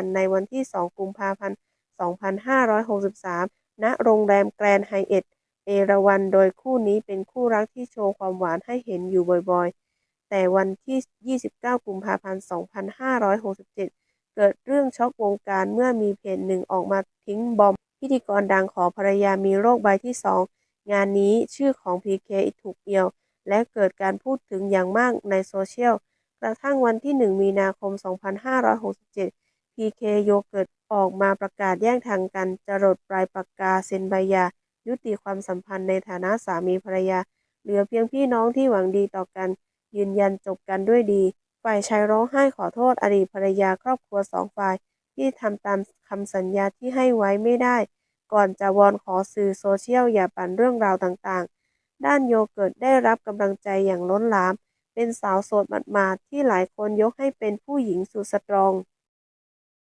ันในวันที่ 2 กุมภาพันธ์ 2563 ณ โรงแรมแกรนด์ไฮเอท์เอราวัณโดยคู่นี้เป็นคู่รักที่โชว์ความหวานให้เห็นอยู่บ่อยๆ แต่วันที่ 29 กุมภาพันธ์ 2567 เกิดเรื่องช็อกวงการเมื่อมีเพจหนึ่งออกมาทิ้งบอม พิธีกรดังขอภรรยามีโรคใบที่สองงานนี้ชื่อของ PK ถูกเอียว และเกิดการพูดถึงอย่างมากในโซเชียล กระทั่งวันที่ 1 มีนาคม 2567 PK โยเกิร์ตออกมาประกาศแยกทางกันจรดปลายปากกาเซ็นใบยา ยุติความสัมพันธ์ในฐานะสามีภรรยา เหลือเพียงพี่น้องที่หวังดีต่อกัน ยืนยันจบกันด้วยดี ฝ่ายชายร้องไห้ขอโทษอดีตภรรยาครอบครัวสองฝ่าย ที่ทำตามคำสัญญาที่ให้ไว้ไม่ได้ ก่อนจะวอนขอสื่อโซเชียลอย่าปั่นเรื่องราวต่างๆ ด้านโยเกิร์ตได้รับกำลังใจอย่างล้นหลาม เป็นสาวโสดหมาดๆที่หลายคนยกให้เป็นผู้หญิงสุดสตรอง